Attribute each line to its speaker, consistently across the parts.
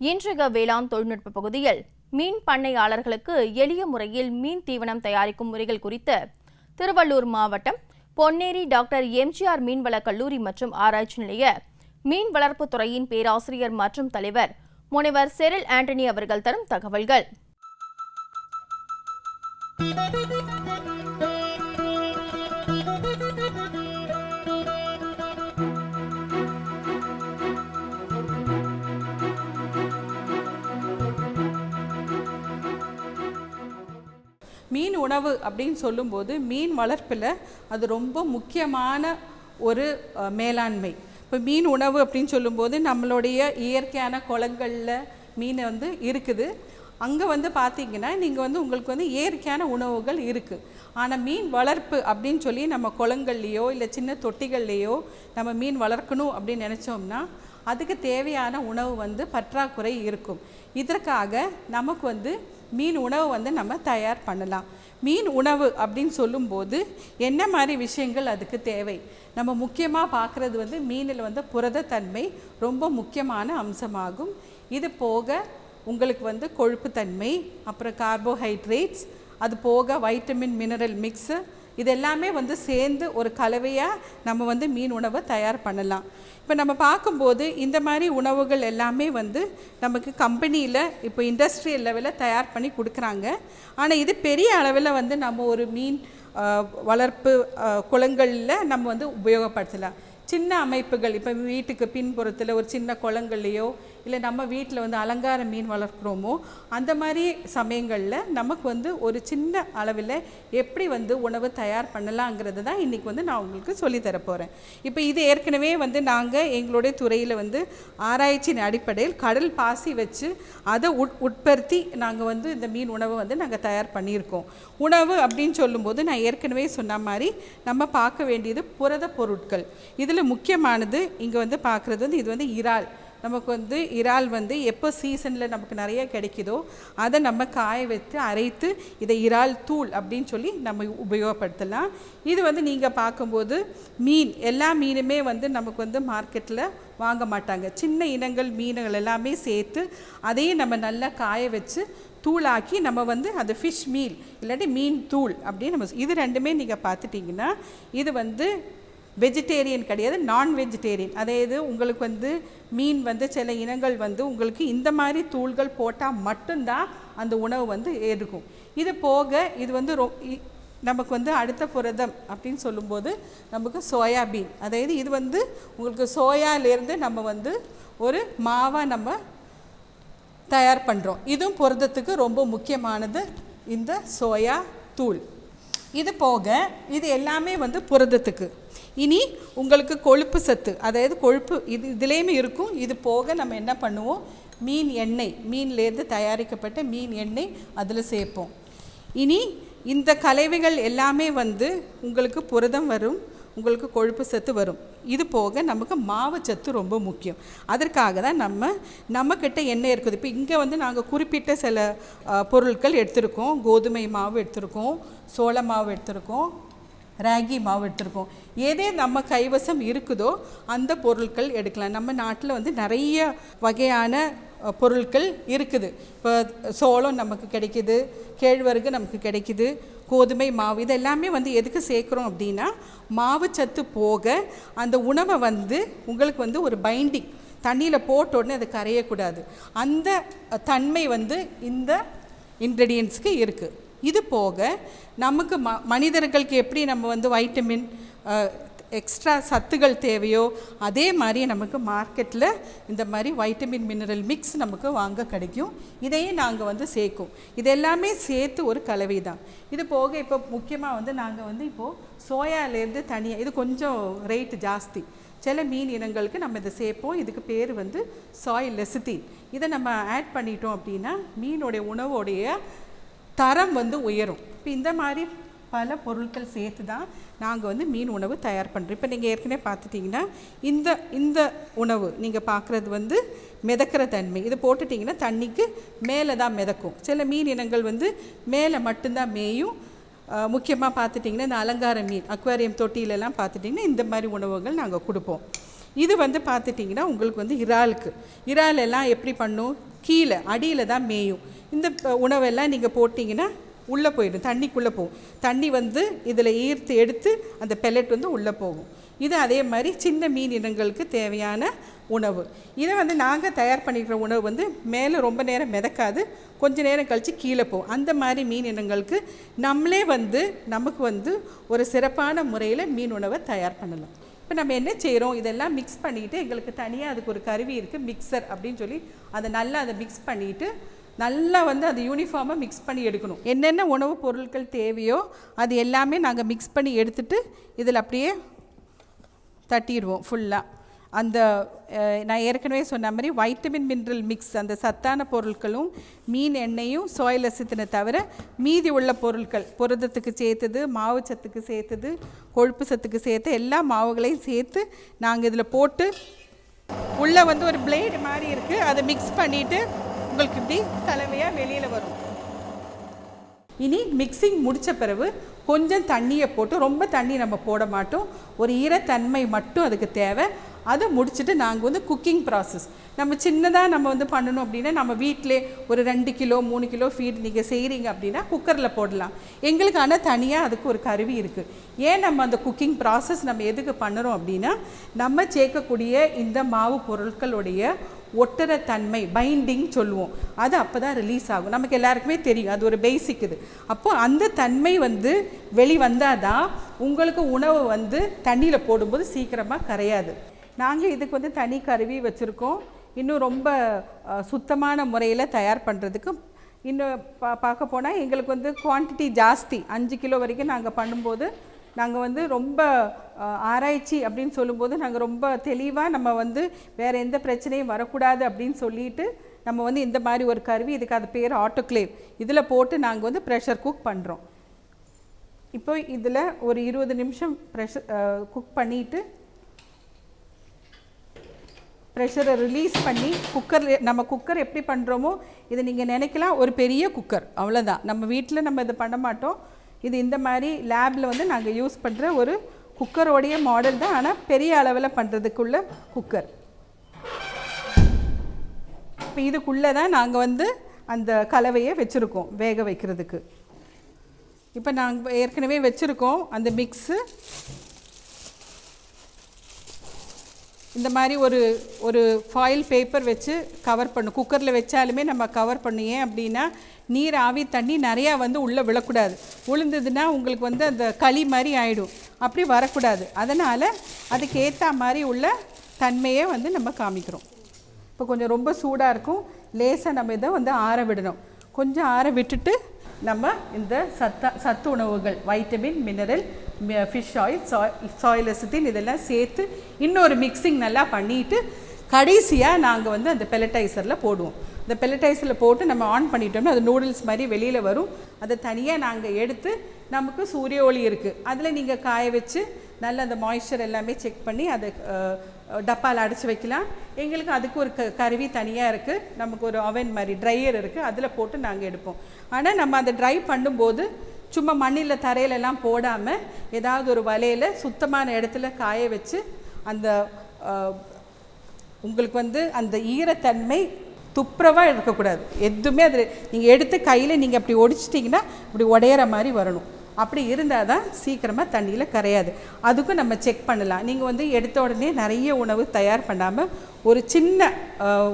Speaker 1: இன்றைய வேளாண் தொழில்நுட்ப பகுதியில் மீன் பண்ணையாளர்களுக்கு எளிய முறையில் மீன் தீவனம் தயாரிக்கும் முறைகள் குறித்து திருவள்ளூர் மாவட்டம் பொன்னேரி டாக்டர் எம்ஜிஆர் மீன்வள கல்லூரி மற்றும் ஆராய்ச்சி நிலைய மீன் வளர்ப்புத்துறையின் பேராசிரியர் மற்றும் தலைவர் முனைவர் செரில் ஆண்டனி அவர்கள் தரும் தகவல்கள்.
Speaker 2: மீன் உணவு அப்படின்னு சொல்லும்போது மீன் வளர்ப்பில் அது ரொம்ப முக்கியமான ஒரு மேலாண்மை. இப்போ மீன் உணவு அப்படின்னு சொல்லும்போது நம்மளுடைய இயற்கையான குளங்களில் மீன் வந்து இருக்குது. அங்கே வந்து பார்த்தீங்கன்னா நீங்கள் வந்து உங்களுக்கு வந்து இயற்கையான உணவுகள் இருக்குது ஆனால் மீன் வளர்ப்பு அப்படின்னு சொல்லி நம்ம குளங்கள்லேயோ இல்லை சின்ன தொட்டிகள்லேயோ நம்ம மீன் வளர்க்கணும் அப்படின்னு நினச்சோம்னா அதுக்கு தேவையான உணவு வந்து பற்றாக்குறை இருக்கும். இதற்காக நமக்கு வந்து மீன் உணவு வந்து நம்ம தயார் பண்ணலாம். மீன் உணவு அப்படின்னு சொல்லும்போது என்ன மாதிரி விஷயங்கள் அதுக்கு தேவை? நம்ம முக்கியமாக பார்க்குறது வந்து மீனில் வந்து புரதத்தன்மை ரொம்ப முக்கியமான அம்சமாகும். இது போக உங்களுக்கு வந்து கொழுப்புத்தன்மை அப்புறம் கார்போஹைட்ரேட்ஸ் அது போக வைட்டமின் மினரல் மிக்ஸு இது எல்லாமே வந்து சேர்ந்து ஒரு கலவையாக நம்ம வந்து மீன் உணவை தயார் பண்ணலாம். இப்போ நம்ம பார்க்கும்போது இந்த மாதிரி உணவுகள் எல்லாமே வந்து நமக்கு கம்பெனியில் இப்போ இண்டஸ்ட்ரியல் லெவலில் தயார் பண்ணி கொடுக்குறாங்க. ஆனால் இது பெரிய அளவில் வந்து நம்ம ஒரு மீன் வளர்ப்பு குளங்களில் நம்ம வந்து உபயோகப்படுத்தலாம். சின்ன அமைப்புகள் இப்போ வீட்டுக்கு பின்புறத்தில் ஒரு சின்ன குளங்கள்லையோ இல்லை நம்ம வீட்டில் வந்து அலங்கார மீன் வளர்க்குறோமோ அந்த மாதிரி சமயங்களில் நமக்கு வந்து ஒரு சின்ன அளவில் எப்படி வந்து உணவு தயார் பண்ணலாங்கிறது தான் இன்றைக்கி வந்து நான் உங்களுக்கு சொல்லித் போகிறேன் இப்போ இது ஏற்கனவே வந்து நாங்கள் எங்களுடைய துறையில் வந்து ஆராய்ச்சியின் அடிப்படையில் கடல் பாசி வச்சு அதை உட் உட்படுத்தி நாங்கள் வந்து இந்த மீன் உணவை வந்து நாங்கள் தயார் பண்ணியிருக்கோம். உணவு அப்படின்னு சொல்லும்போது நான் ஏற்கனவே சொன்ன மாதிரி நம்ம பார்க்க வேண்டியது புரத பொருட்கள். இதில் முக்கியமானது இங்கே வந்து பார்க்குறது வந்து இது வந்து இறால். நமக்கு வந்து இறால் வந்து எப்போ சீசனில் நமக்கு நிறைய கிடைக்குதோ அதை நம்ம காய வைத்து அரைத்து இதை இறால் தூள் அப்படின்னு சொல்லி நம்ம உபயோகப்படுத்தலாம். இது வந்து நீங்கள் பார்க்கும்போது மீன் எல்லா மீனுமே வந்து நமக்கு வந்து மார்க்கெட்டில் வாங்க மாட்டாங்க. சின்ன இனங்கள் மீன்கள் எல்லாமே சேர்த்து அதையும் நம்ம நல்லா காய வச்சு தூளாக்கி நம்ம வந்து அது ஃபிஷ் மீல் இல்லாட்டி மீன் தூள் அப்படின்னு நம்ம இது ரெண்டுமே நீங்கள் பார்த்துட்டிங்கன்னா இது வந்து வெஜிடேரியன் கிடையாது நான் வெஜிடேரியன் அதாவது உங்களுக்கு வந்து மீன் வந்து சில இனங்கள் வந்து உங்களுக்கு இந்த மாதிரி தூள்கள் போட்டால் மட்டும்தான் அந்த உணவு வந்து இருக்கும் இது போக இது வந்து ரொ இ- நமக்கு வந்து அடுத்த புரதம் அப்படின்னு சொல்லும்போது நமக்கு சோயாபீன் அதாவது இது வந்து உங்களுக்கு சோயாலேருந்து நம்ம வந்து ஒரு மாவாக நம்ம தயார் பண்ணுறோம் இதுவும் புரதத்துக்கு ரொம்ப முக்கியமானது இந்த சோயா தூள். இது போக இது எல்லாமே வந்து புரதத்துக்கு. இனி உங்களுக்கு கொழுப்பு சத்து அதாவது கொழுப்பு இது இதுலேயுமே இருக்கும். இது போக நம்ம என்ன பண்ணுவோம்? மீன் எண்ணெய் மீன்லேருந்து தயாரிக்கப்பட்ட மீன் எண்ணெய் அதில் சேர்ப்போம். இனி இந்த கலவைகள் எல்லாமே வந்து உங்களுக்கு புரதம் வரும். உங்களுக்கு கொழுப்பு சத்து வரும். இது போக நமக்கு மாவு சத்து ரொம்ப முக்கியம். அதற்காக தான் நம்ம நம்மக்கிட்ட எண்ணெய் இருக்குது. இப்போ இங்கே வந்து நாங்கள் குறிப்பிட்ட சில பொருட்கள் எடுத்திருக்கோம். கோதுமை மாவு எடுத்திருக்கோம். சோள மாவு எடுத்திருக்கோம். ராகி மாவு எடுத்திருக்கோம். எதே நம்ம கைவசம் இருக்குதோ அந்த பொருட்கள் எடுக்கலாம். நம்ம நாட்டில் வந்து நிறைய வகையான பொருட்கள் இருக்குது. இப்போ சோளம் நமக்கு கிடைக்குது கேழ்வரகு நமக்கு கிடைக்குது கோதுமை மாவு இது எல்லாமே வந்து எதுக்கு சேர்க்குறோம் அப்படின்னா மாவு சத்து போக அந்த உணவை வந்து உங்களுக்கு வந்து ஒரு பைண்டிங் தண்ணியில் போட்ட உடனே அது கரையக்கூடாது. அந்த தன்மை வந்து இந்த இன்க்ரெடியன்ஸ்க்கு இருக்குது இது போக நமக்கு ம மனிதர்களுக்கு எப்படி நம்ம வந்து வைட்டமின் எக்ஸ்ட்ரா சத்துகள் தேவையோ அதே மாதிரி நமக்கு மார்க்கெட்டில் இந்த மாதிரி வைட்டமின் மினரல் மிக்ஸ் நமக்கு வாங்க கிடைக்கும். இதையும் நாங்கள் வந்து சேர்க்கும். இது எல்லாமே சேர்த்து ஒரு கலவை தான். இது போக இப்போ முக்கியமாக வந்து நாங்கள் வந்து இப்போது சோயாலேருந்து தனியாக இது கொஞ்சம் ரேட்டு ஜாஸ்தி. சில மீன் இனங்களுக்கு நம்ம இதை சேர்ப்போம். இதுக்கு பேர் வந்து சாய் லெசித்தின் இதை நம்ம ஆட் பண்ணிட்டோம் அப்படின்னா மீனுடைய உணவோடைய தரம் வந்து உயரும். இப்போ இந்த மாதிரி பல பொருட்கள் சேர்த்து தான் நாங்கள் வந்து மீன் உணவு தயார் பண்ணுறோம் இப்போ நீங்கள் ஏற்கனவே பார்த்துட்டிங்கன்னா இந்த இந்த உணவு நீங்கள் பார்க்குறது வந்து மிதக்கிற தன்மை. இது போட்டுட்டிங்கன்னா தண்ணிக்கு மேலே தான் மிதக்கும். சில மீன் இனங்கள் வந்து மேலே மட்டும்தான் மேயும். முக்கியமாக பார்த்துட்டிங்கன்னா இந்த அலங்கார மீன் அக்வாரியம் தொட்டியிலலாம் பார்த்துட்டிங்கன்னா இந்த மாதிரி உணவுகள் நாங்கள் கொடுப்போம். இது வந்து பார்த்துட்டிங்கன்னா உங்களுக்கு வந்து இறாலுக்கு. இறாலெல்லாம் எப்படி பண்ணும்? கீழே அடியில் தான் மேயும். இந்த உணவெல்லாம் நீங்கள் போட்டிங்கன்னா உள்ளே போயிடும் தண்ணிக்குள்ளே போகும். தண்ணி வந்து இதில் ஈர்த்து எடுத்து அந்த பெல்லட் வந்து உள்ளே போகும். இது அதே மாதிரி சின்ன மீன் இனங்களுக்கு தேவையான உணவு. இதை வந்து நாங்கள் தயார் பண்ணிக்கிற உணவு வந்து மேலே ரொம்ப நேரம் மிதக்காது. கொஞ்ச நேரம் கழித்து கீழே போகும். அந்த மாதிரி மீன் இனங்களுக்கு நம்மளே வந்து நமக்கு வந்து ஒரு சிறப்பான முறையில் மீன் உணவை தயார் பண்ணலாம். இப்போ நம்ம என்ன செய்கிறோம் இதெல்லாம் மிக்ஸ் பண்ணிவிட்டு எங்களுக்கு தனியாக அதுக்கு ஒரு கருவி இருக்குது மிக்சர் அப்படின்னு சொல்லி அதை நல்லா அதை மிக்ஸ் பண்ணிவிட்டு நல்லா வந்து அது யூனிஃபார்மாக மிக்ஸ் பண்ணி எடுக்கணும். என்னென்ன உணவுப் பொருட்கள் தேவையோ அது எல்லாமே நாங்கள் மிக்ஸ் பண்ணி எடுத்துட்டு இதில் அப்படியே தட்டிடுவோம் ஃபுல்லாக அந்த நான் ஏற்கனவே சொன்ன மாதிரி வைட்டமின் மினரல் மிக்ஸ் அந்த சத்தான பொருட்களும் மீன் எண்ணெயும் சோயில் அசித்தினை தவிர மீதி உள்ள பொருட்கள் புரதத்துக்கு சேர்த்தது மாவு சத்துக்கு சேர்த்தது கொழுப்பு சத்துக்கு சேர்த்து எல்லா மாவுகளையும் சேர்த்து நாங்கள் இதில் போட்டு உள்ளே வந்து ஒரு பிளேடு மாதிரி இருக்குது அதை மிக்ஸ் பண்ணிவிட்டு உங்களுக்கு இப்படி தலைமையாக வெளியில் வரும். இனி மிக்சிங் முடித்த பிறகு கொஞ்சம் தண்ணியை போட்டு ரொம்ப தண்ணி நம்ம போட மாட்டோம். ஒரு ஈரத்தன்மை மட்டும் அதுக்கு தேவை. அதை முடிச்சுட்டு நாங்கள் வந்து குக்கிங் ப்ராசஸ் நம்ம சின்னதாக நம்ம வந்து பண்ணணும் அப்படின்னா நம்ம வீட்டிலே ஒரு ரெண்டு கிலோ மூணு கிலோ ஃபீட் நீங்கள் செய்கிறீங்க அப்படின்னா குக்கரில் போடலாம். எங்களுக்கு ஆனால் தனியாக அதுக்கு ஒரு கருவி இருக்குது ஏன் நம்ம அந்த குக்கிங் ப்ராசஸ் நம்ம எதுக்கு பண்ணுறோம் அப்படின்னா நம்ம சேர்க்கக்கூடிய இந்த மாவு பொருட்களுடைய ஒட்டுற தன்மை பைண்டிங் சொல்லுவோம். அது அப்போ தான் ரிலீஸ் ஆகும். நமக்கு எல்லாருக்குமே தெரியும். அது ஒரு பேசிக் இது. அப்போது அந்த தன்மை வந்து வெளி வந்தால் தான் உங்களுக்கு உணவு வந்து தண்ணியில் போடும்போது சீக்கிரமாக கரையாது. நாங்கள் இதுக்கு வந்து தனி கருவி வச்சுருக்கோம். இன்னும் ரொம்ப சுத்தமான முறையில் தயார் பண்ணுறதுக்கு இன்னும் பா பார்க்க போனால் எங்களுக்கு வந்து குவான்டிட்டி ஜாஸ்தி. அஞ்சு கிலோ வரைக்கும் நாங்கள் பண்ணும்போது நாங்கள் வந்து ரொம்ப ஆராய்ச்சி அப்படின்னு சொல்லும்போது நாங்கள் ரொம்ப தெளிவாக நம்ம வந்து வேறு எந்த பிரச்சனையும் வரக்கூடாது அப்படின்னு சொல்லிட்டு நம்ம வந்து இந்த மாதிரி ஒரு கருவி இதுக்கு அது பேர் ஆட்டோக்ளேவ் இதில் போட்டு நாங்கள் வந்து ப்ரெஷர் குக் பண்ணுறோம் இப்போ இதில் ஒரு இருபது நிமிஷம் ப்ரெஷர் குக் பண்ணிவிட்டு ப்ரெஷரை ரிலீஸ் பண்ணி குக்கர் நம்ம குக்கர் எப்படி பண்ணுறோமோ இதை நீங்கள் நினைக்கலாம் ஒரு பெரிய குக்கர் அவ்வளோதான் நம்ம வீட்டில் நம்ம இதை பண்ண மாட்டோம். இது இந்த மாதிரி லேபில் வந்து நாங்கள் யூஸ் பண்ணுற ஒரு குக்கரோடைய மாடல் தான் ஆனால் பெரிய அளவில் பண்ணுறதுக்குள்ள குக்கர் இப்போ இதுக்குள்ளே தான் நாங்கள் வந்து அந்த கலவையை வச்சுருக்கோம் வேக வைக்கிறதுக்கு. இப்போ நாங்கள் ஏற்கனவே வச்சுருக்கோம் அந்த மிக்ஸு இந்த மாதிரி ஒரு ஒரு ஃபாயில் பேப்பர் வச்சு கவர் பண்ணும் குக்கரில் வச்சாலுமே நம்ம கவர் பண்ணு ஏன் அப்படின்னா நீர் ஆவி தண்ணி நிறையா வந்து உள்ளே விழக்கூடாது. விழுந்ததுன்னா உங்களுக்கு வந்து அந்த களி மாதிரி ஆகிடும் அப்படி வரக்கூடாது. அதனால் அதுக்கு ஏற்ற மாதிரி உள்ள தன்மையை வந்து நம்ம காமிக்கிறோம். இப்போ கொஞ்சம் ரொம்ப சூடாக இருக்கும். லேசாக நம்ம இதை வந்து ஆற விடணும். கொஞ்சம் ஆற விட்டுட்டு நம்ம இந்த சத்த சத்து உணவுகள் வைட்டமின் மினரல் ஃபிஷ் ஆயில் சாய் சாயில் இதெல்லாம் சேர்த்து இன்னொரு மிக்சிங் நல்லா பண்ணிட்டு கடைசியாக நாங்கள் வந்து அந்த பெலட்டைசரில் போடுவோம். இந்த பெலட்டைசரில் போட்டு நம்ம ஆன் பண்ணிட்டோம்னா அது நூடுல்ஸ் மாதிரி வெளியில் வரும். அதை தனியாக நாங்கள் எடுத்து நமக்கு சூரிய ஒளி இருக்குது அதில் நீங்கள் காய வச்சு நல்ல அந்த மாய்ஸ்சர் எல்லாமே செக் பண்ணி அதை டப்பாவில் அடைச்சி வைக்கலாம். எங்களுக்கு அதுக்கு ஒரு க கருவி தனியாக இருக்குது நமக்கு ஒரு அவன் மாதிரி ட்ரையர் இருக்குது அதில் போட்டு நாங்கள் எடுப்போம். ஆனால் நம்ம அதை ட்ரை பண்ணும்போது சும்மா மண்ணில் தரையிலெல்லாம் போடாமல் ஏதாவது ஒரு வலையில் சுத்தமான இடத்துல காய வச்சு அந்த உங்களுக்கு வந்து அந்த ஈரத்தன்மை துப்புரவாக இருக்கக்கூடாது. எதுவுமே அது நீங்கள் எடுத்து கையில் நீங்கள் அப்படி ஒடிச்சிட்டிங்கன்னா இப்படி உடையிற மாதிரி வரணும். அப்படி இருந்தால் தான் சீக்கிரமாக தண்ணியில் கரையாது. அதுக்கும் நம்ம செக் பண்ணலாம். நீங்கள் வந்து எடுத்த உடனே நிறைய உணவு தயார் பண்ணாமல் ஒரு சின்ன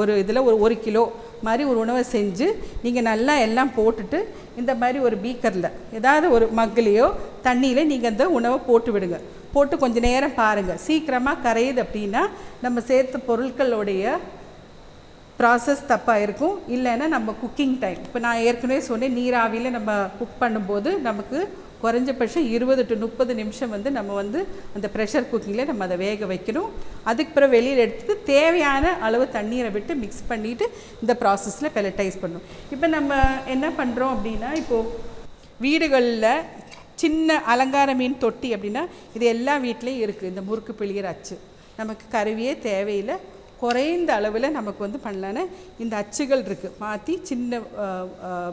Speaker 2: ஒரு இதில் ஒரு ஒரு கிலோ மாதிரி ஒரு உணவை செஞ்சு நீங்கள் நல்லா எல்லாம் போட்டுட்டு இந்த மாதிரி ஒரு பீக்கரில் ஏதாவது ஒரு மக்குலேயோ தண்ணியில் நீங்கள் அந்த உணவை போட்டு விடுங்க. போட்டு கொஞ்சம் நேரம் பாருங்கள் சீக்கிரமாக கரையுது அப்படின்னா நம்ம சேர்த்த பொருட்களுடைய ப்ராசஸ் தப்பாக இருக்கும். இல்லைன்னா நம்ம குக்கிங் டைம் இப்போ நான் ஏற்கனவே சொன்னேன் நீராவியில் நம்ம குக் பண்ணும்போது நமக்கு குறைஞ்சபட்சம் இருபது டு முப்பது நிமிஷம் வந்து நம்ம வந்து அந்த ப்ரெஷர் குக்கிங்கில் நம்ம அதை வேக வைக்கணும். அதுக்கு பிறகு வெளியில் எடுத்து தேவையான அளவு தண்ணீரை விட்டு மிக்ஸ் பண்ணிவிட்டு இந்த ப்ராசஸில் பெலட்டைஸ் பண்ணணும். இப்போ நம்ம என்ன பண்ணுறோம் அப்படின்னா இப்போது வீடுகளில் சின்ன அலங்கார மீன் தொட்டி அப்படின்னா இது எல்லா வீட்லேயும் இருக்குது இந்த முறுக்கு பிழிகிற அச்சு. நமக்கு கருவியே தேவையில்லை. குறைந்த அளவில் நமக்கு வந்து பண்ணலான்னு இந்த அச்சுகள் இருக்குது மாற்றி சின்ன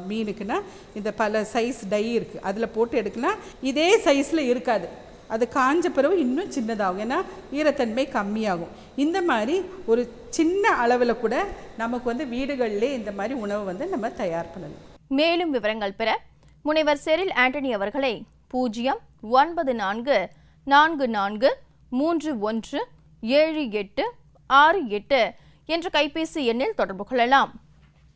Speaker 2: மீனுக்குன்னா இந்த பல சைஸ் டை இருக்குது அதில் போட்டு எடுக்கலாம் இதே சைஸில் இருக்காது. அது காஞ்ச பிறகு இன்னும் சின்னதாகும். ஏன்னா ஈரத்தன்மை கம்மியாகும். இந்த மாதிரி ஒரு சின்ன அளவில் கூட நமக்கு வந்து வீடுகளிலே இந்த மாதிரி உணவு வந்து நம்ம தயார் பண்ணணும்.
Speaker 1: மேலும் விவரங்கள் பெற முனைவர் செரில் ஆண்டனி அவர்களை பூஜ்ஜியம் ஒன்பது நான்கு நான்கு நான்கு மூன்று ஒன்று ஏழு எட்டு ஆறு எட்டு என்ற கைபேசி எண்ணில் தொடர்பு கொள்ளலாம்.